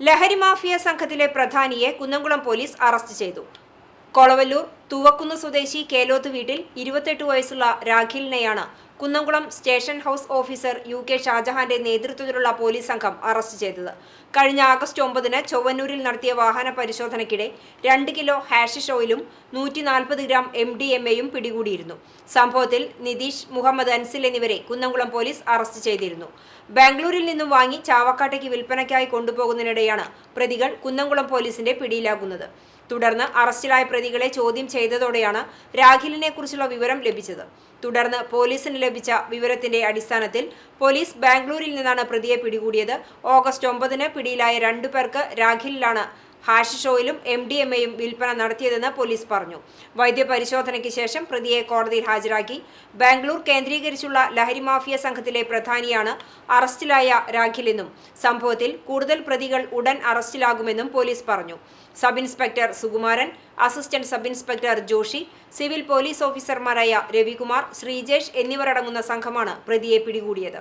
ലഹരി മാഫിയ സംഘത്തിലെ പ്രധാനിയെ Kunnamkulam police arrest ചെയ്തു. കൊളവല്ലൂർ തൂവക്കുന്ന് സ്വദേശി കേലോത്ത് വീട്ടിൽ ഇരുപത്തെട്ട് വയസ്സുള്ള രാഖിലിനെയാണ് Kunnamkulam station house officer U K ഷാജഹാന്റെ നേതൃത്വത്തിലുള്ള പോലീസ് സംഘം അറസ്റ്റ് ചെയ്തത്. കഴിഞ്ഞ ആഗസ്റ്റ് ഒമ്പതിന് ചൊവ്വന്നൂരിൽ നടത്തിയ വാഹന പരിശോധനയ്ക്കിടെ രണ്ട് കിലോ ഹാഷിഷ് ഓയിലും നൂറ്റി നാൽപ്പത് ഗ്രാം എം ഡി എം എയും പിടികൂടിയിരുന്നു. സംഭവത്തിൽ നിതീഷ് മുഹമ്മദ് അൻസിൽ എന്നിവരെ കുന്നംകുളം പോലീസ് അറസ്റ്റ് ചെയ്തിരുന്നു. ബാംഗ്ലൂരിൽ നിന്നും വാങ്ങി ചാവക്കാട്ടേക്ക് വിൽപ്പനയ്ക്കായി കൊണ്ടുപോകുന്നതിനിടെയാണ് പ്രതികൾ കുന്നംകുളം പോലീസിന്റെ പിടിയിലാകുന്നത്. തുടർന്ന് അറസ്റ്റിലായ പ്രതികളെ ചോദ്യം ചെയ്തതോടെയാണ് രാഖിലിനെ കുറിച്ചുള്ള വിവരം ലഭിച്ചത്. തുടർന്ന് പോലീസിന് ലഭിച്ച വിവരത്തിന്റെ അടിസ്ഥാനത്തിൽ പോലീസ് ബാംഗ്ലൂരിൽ നിന്നാണ് പ്രതിയെ പിടികൂടിയത്. ഓഗസ്റ്റ് ഒമ്പതിന് പിടിയിലായ രണ്ടു പേർക്ക് രാഖിലിലാണ് ഹാഷിഷ് ഷോയിലും എം ഡി എം എയും വിൽപ്പന നടത്തിയതെന്ന് പോലീസ് പറഞ്ഞു. വൈദ്യപരിശോധനയ്ക്ക് ശേഷം പ്രതിയെ കോടതിയിൽ ഹാജരാക്കി. ബാംഗ്ലൂർ കേന്ദ്രീകരിച്ചുള്ള ലഹരി മാഫിയ സംഘത്തിലെ പ്രധാനിയാണ് അറസ്റ്റിലായ രാഖിലെന്നും സംഭവത്തിൽ കൂടുതൽ പ്രതികൾ ഉടൻ അറസ്റ്റിലാകുമെന്നും പോലീസ് പറഞ്ഞു. Sub inspector Sukumaran assistant sub inspector Joshi civil police ഓഫീസർമാരായ രവികുമാർ ശ്രീജേഷ് എന്നിവരടങ്ങുന്ന സംഘമാണ് പ്രതിയെ പിടികൂടിയത്.